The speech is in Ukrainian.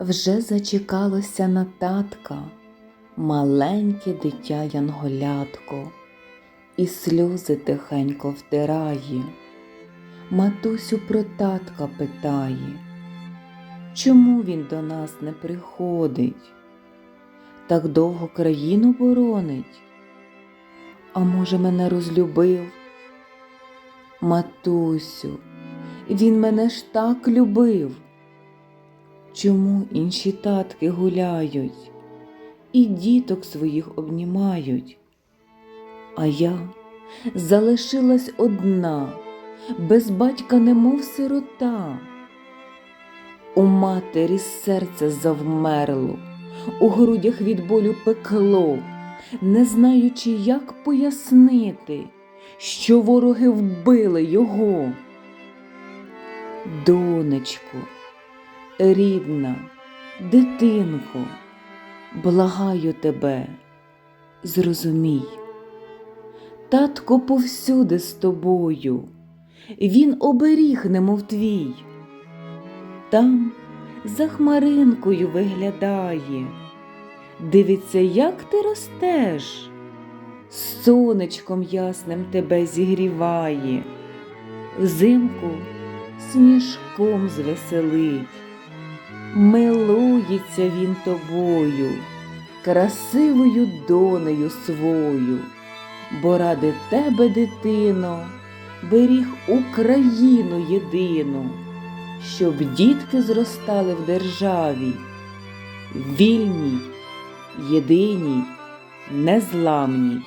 Вже зачекалося на татка маленьке дитя янголятко, і сльози тихенько втирає, матусю про татка питає, чому він до нас не приходить, так довго країну боронить, а може, мене розлюбив? Матусю, він мене ж так любив. Чому інші татки гуляють і діток своїх обнімають? А я залишилась одна, без батька немов сирота. У матері серце завмерло, у грудях від болю пекло, не знаючи, як пояснити, що вороги вбили його. Донечко, рідна, дитинко, благаю тебе, зрозумій. Татко повсюди з тобою, він оберіг, немов твій. Там за хмаринкою виглядає, дивиться, як ти ростеш, сонечком ясним тебе зігріває, взимку сніжком звеселить, милується він тобою, красивою донею свою, бо ради тебе, дитино, беріг Україну єдину, щоб дітки зростали в державі, вільній, єдиній, незламній.